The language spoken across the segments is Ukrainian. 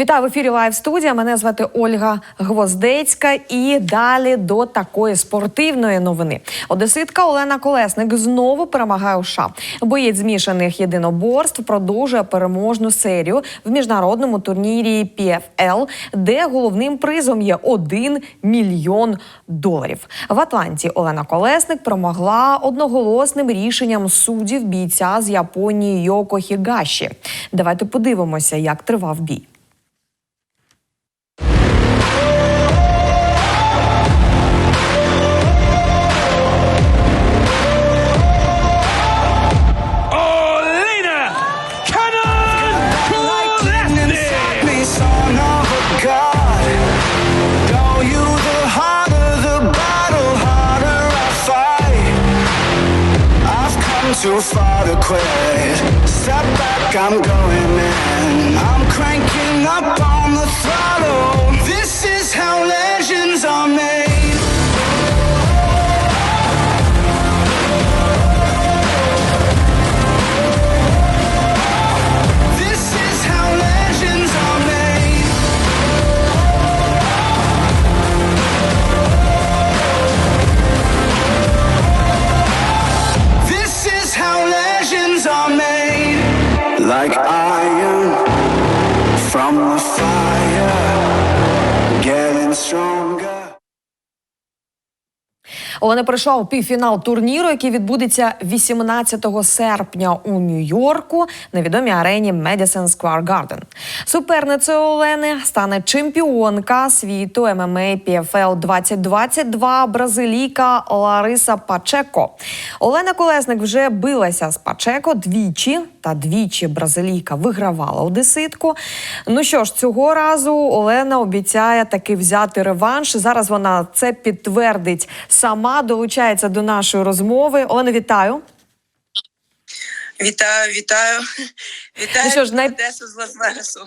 Вітаю в ефірі Лайв студія. Мене звати Ольга Гвоздецька. І далі до такої спортивної новини. Одеситка Олена Колесник знову перемагає у США. Боєць змішаних єдиноборств продовжує переможну серію в міжнародному турнірі PFL, де головним призом є 1 мільйон доларів. В Атланті Олена Колесник перемогла одноголосним рішенням суддів бійця з Японії Йоко Хігаші. Давайте подивимося, як тривав бій. Too far to quit. Step back, I'm going in. I'm cranking up on Олена прийшла у півфінал турніру, який відбудеться 18 серпня у Нью-Йорку на відомій арені Madison Square Garden. Суперницею Олени стане чемпіонка світу ММА PFL 2022 бразилійка Лариса Пачеко. Олена Колесник вже билася з Пачеко двічі, та двічі бразилійка вигравала одеситку. Ну що ж, цього разу Олена обіцяє таки взяти реванш. Зараз вона це підтвердить сама. Долучається до нашої розмови. Олена, вітаю. Вітаю, вітаю. Вітаю Ну що ж, най- Одесу з Лас-Вегасу.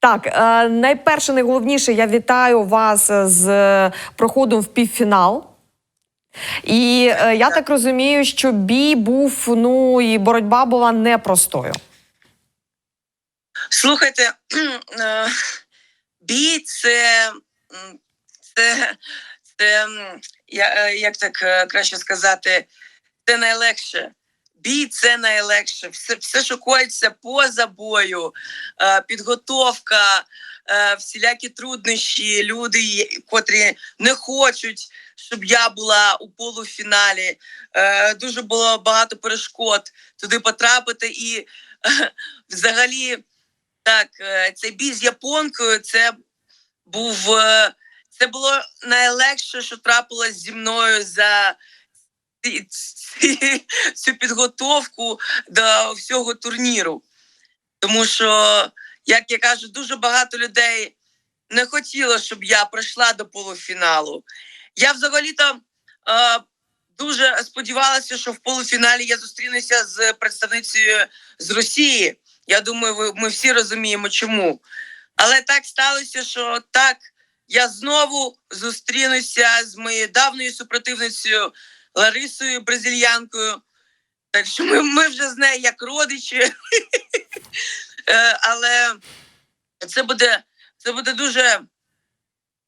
Так, е, найперше, найголовніше, я вітаю вас з проходом в півфінал. І е, я так розумію, що бій був, ну і боротьба була непростою. Слухайте, е, бій це, це, це я, як так е, краще сказати, це найлегше. Бій це найлегше. Все, все що коїться поза бою, е, підготовка, е, всілякі труднощі, люди, котрі не хочуть, щоб я була у полуфіналі. Е, Дуже було багато перешкод туди потрапити і взагалі. Так, цей бій з японкою це був це було найлегше, що трапилось зі мною за цю підготовку до всього турніру. Тому що, як я кажу, дуже багато людей не хотіло, щоб я пройшла до полуфіналу. Я взагалі-то е, дуже сподівалася, що в полуфіналі я зустрінуся з представницею з Росії. Я думаю, ми всі розуміємо, чому. Але так сталося, що так я знову зустрінуся з моєю давньою супротивницею Ларисою Бразильянкою. Так що ми, ми вже з нею як родичі. Е, Але це буде, це буде дуже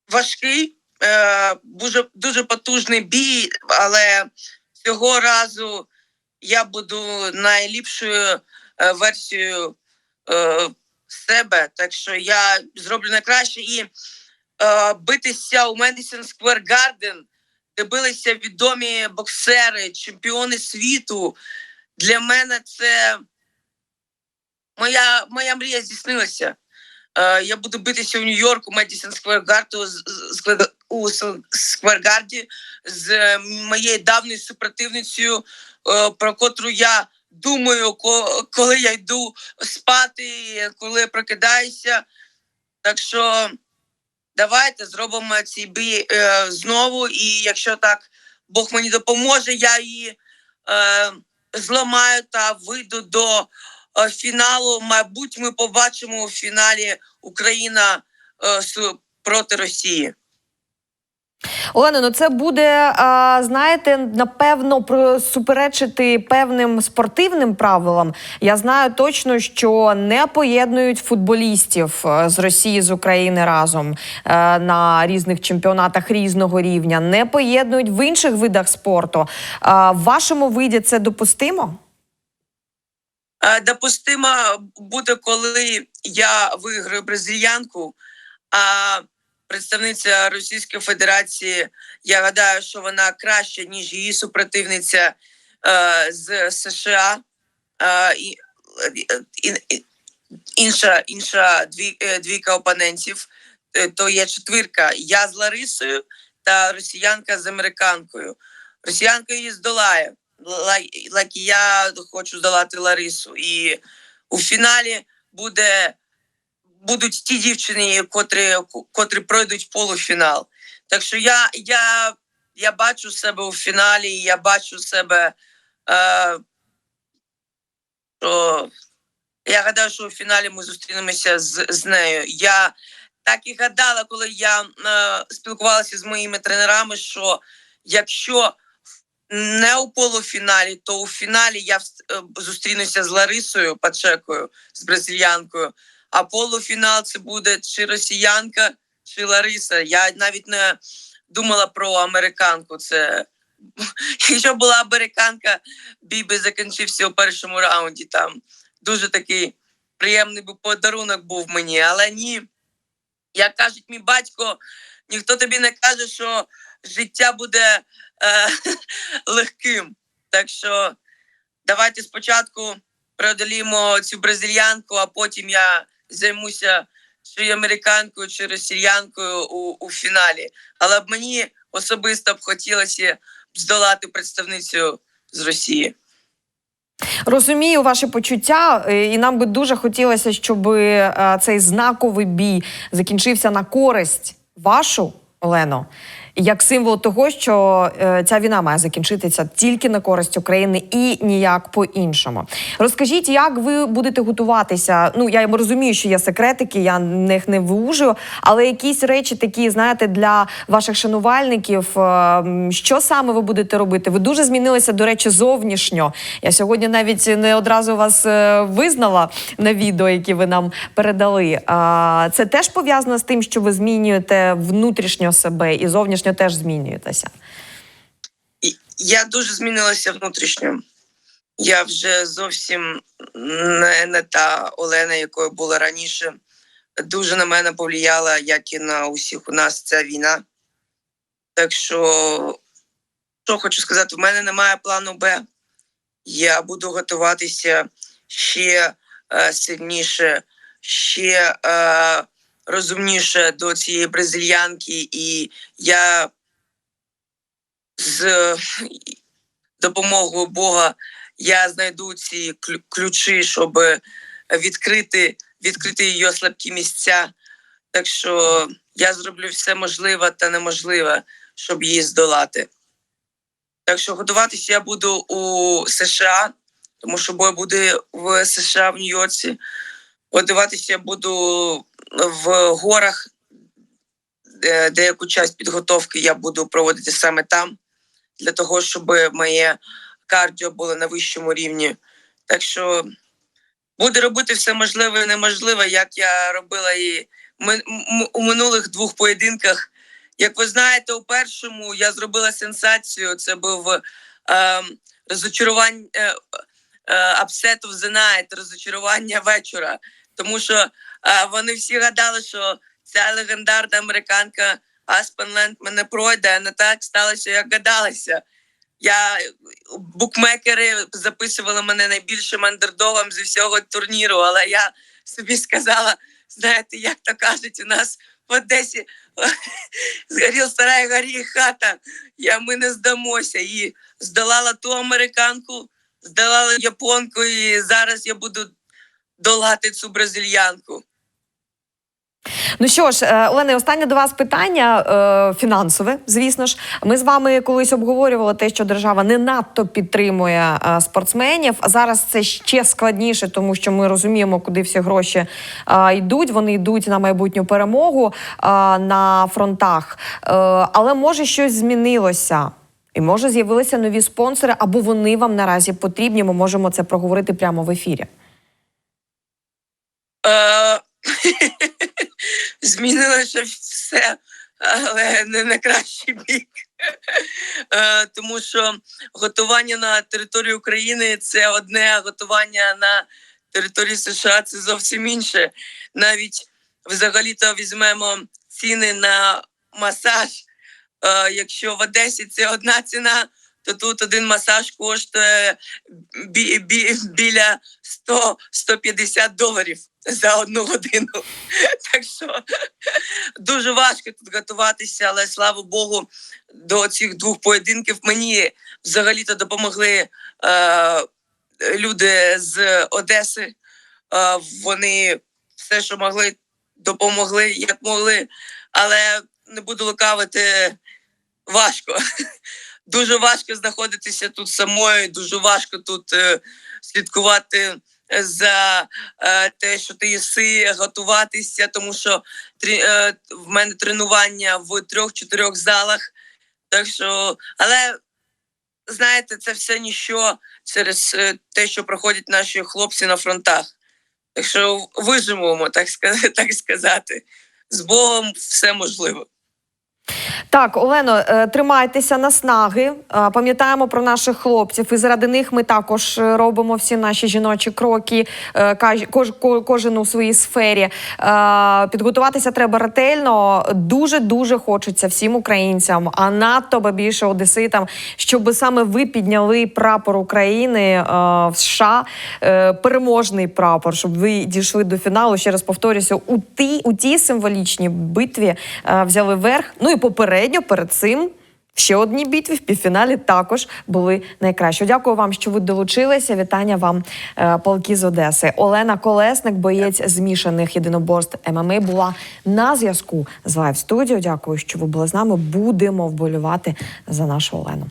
важкий, е, дуже, дуже потужний бій, але цього разу я буду найліпшою е, версією себе. Так що я зроблю найкраще і битися у Madison Square Garden, де билися відомі боксери, чемпіони світу. Для мене це моя, моя мрія здійснилася. Е, я буду битися у Нью-Йорку, з- з- у Garden з моєю давньою супротивницею, е, про котру я думаю, ко- коли я йду спати, коли прокидаюся. Так що давайте зробимо цей бій е, знову. І якщо так Бог мені допоможе, я її е, зламаю та вийду до е, фіналу. Мабуть, ми побачимо у фіналі Україна е, проти Росії. Олено, ну це буде, знаєте, напевно, суперечити певним спортивним правилам. Я знаю точно, що не поєднують футболістів е, з Росії з України разом е, на різних чемпіонатах різного рівня, не поєднують в інших видах спорту. В вашому виді це допустимо? Е, Допустимо буде, коли я виграю бразильянку, а представниця Російської Федерації, я гадаю, що вона краща, ніж її супротивниця е, з США. Е, і, і, інша, інша дві, е, двійка опонентів, е, то є четвірка. Я з Ларисою та росіянка з американкою. Росіянка її здолає. Like я хочу здолати Ларису. І у фіналі буде, будуть ті дівчини, котрі, котрі пройдуть полуфінал. Так що я, я, я бачу себе у фіналі, я бачу себе. Е, що я гадаю, що у фіналі ми зустрінемося з, з нею. Я так і гадала, коли я е, спілкувалася з моїми тренерами, що якщо не у полуфіналі, то у фіналі я е, зустрінуся з Ларисою Пачекою, з бразильянкою. А полуфінал це буде чи росіянка, чи Лариса. Я навіть не думала про американку. Це якщо була американка, бій би закінчився у першому раунді. Там дуже такий приємний би подарунок був мені, але ні. Як кажуть мій батько, ніхто тобі не каже, що життя буде е, легким. Так що давайте спочатку преодолімо цю бразильянку, а потім я займуся чи американкою, чи росіянкою у, у фіналі. Але б мені особисто б хотілося здолати представницю з Росії. Розумію ваші почуття, е, і нам би дуже хотілося, щоб е, цей знаковий бій закінчився на користь вашу, Олено, як символ того, що е, ця війна має закінчитися тільки на користь України і ніяк по-іншому. Розкажіть, як ви будете готуватися? Ну я розумію, що є секретики, я них не вужую, але якісь речі такі, знаєте, для ваших шанувальників, е, що саме ви будете робити? Ви дуже змінилися, до речі, зовнішньо. Я сьогодні навіть не одразу вас е, визнала на відео, які ви нам передали. Це теж пов'язано з тим, що ви змінюєте внутрішньо себе і зовнішньо теж змінюєтеся. Я дуже змінилася внутрішньо. Я вже зовсім не, не та Олена, якою була раніше. Дуже на мене повлияла, як і на усіх у нас ця війна. Так що, що хочу сказати, в мене немає плану Б. Я буду готуватися ще е, сильніше, ще е, розумніше до цієї бразильянки, і я з допомогою Бога я знайду ці ключі, щоб відкрити, відкрити її слабкі місця. Так що я зроблю все можливе та неможливе, щоб її здолати. Так що готуватися я буду у США, тому що бой буде в США в Нью-Йорці. Готуватися я буду в горах, деяку часть підготовки я буду проводити саме там, для того, щоб моє кардіо було на вищому рівні. Так що буду робити все можливе і неможливе, як я робила і у минулих двох поєдинках. Як ви знаєте, у першому я зробила сенсацію. Це був ем, розочарування е, е, upset of the night, розочарування вечора. Тому що е, вони всі гадали, що ця легендарна американка Аспен Ленд мене пройде, не так сталося, як гадалося. Я букмекери записували мене найбільшим андердогом зі всього турніру, але я собі сказала: знаєте, як то кажуть, у нас в Одесі згорів старая горі хата. Я ми не здамося. І здолала ту американку, здолала японку, і зараз я буду долати цю бразильянку. Ну що ж, е, Олена, останнє до вас питання е, фінансове. Звісно ж, ми з вами колись обговорювали те, що держава не надто підтримує е, спортсменів. Зараз це ще складніше, тому що ми розуміємо, куди всі гроші йдуть. Вони йдуть на майбутню перемогу на фронтах. Але може щось змінилося. І може з'явилися нові спонсори, або вони вам наразі потрібні. Ми можемо це проговорити прямо в ефірі. Е, Змінилося все, але не на кращий бік. Е, Тому що готування на території України це одне, а готування на території США це зовсім інше. Навіть взагалі-то візьмемо ціни на масаж. Е, Якщо в Одесі це одна ціна, то тут один масаж коштує бі- бі- біля 100-150 доларів за одну годину. Так що дуже важко тут готуватися, але слава Богу, до цих двох поєдинків мені взагалі-то допомогли е, люди з Одеси. Е, вони все, що могли, допомогли, як могли. Але не буду лукавити, важко. Дуже важко знаходитися тут самою, дуже важко тут е, слідкувати за е, те, що ти їси, готуватися, тому що е, в мене тренування в трьох-чотирьох залах. Так що, але знаєте, це все ніщо через е, те, що проходять наші хлопці на фронтах. Так що виживемо, так сказати, так сказати. З Богом все можливо. Так, Олено, е, тримайтеся наснаги. Е, Пам'ятаємо про наших хлопців, і заради них ми також е, робимо всі наші жіночі кроки, кожен у своїй сфері. Підготуватися треба ретельно. Дуже дуже хочеться всім українцям, а надто більше одеситам, щоб саме ви підняли прапор України в США, переможний прапор, щоб ви дійшли до фіналу. Ще раз повторюся, у тій у тій символічній битві взяли верх. Ну і попередньо перед цим. Ще одні бітві в півфіналі також були найкращі. Дякую вам, що ви долучилися. Вітання вам, е, полки з Одеси. Олена Колесник, боєць змішаних єдиноборств ММА, була на зв'язку з Лайв студіо. Дякую, що ви були з нами. Будемо вболювати за нашу Олену.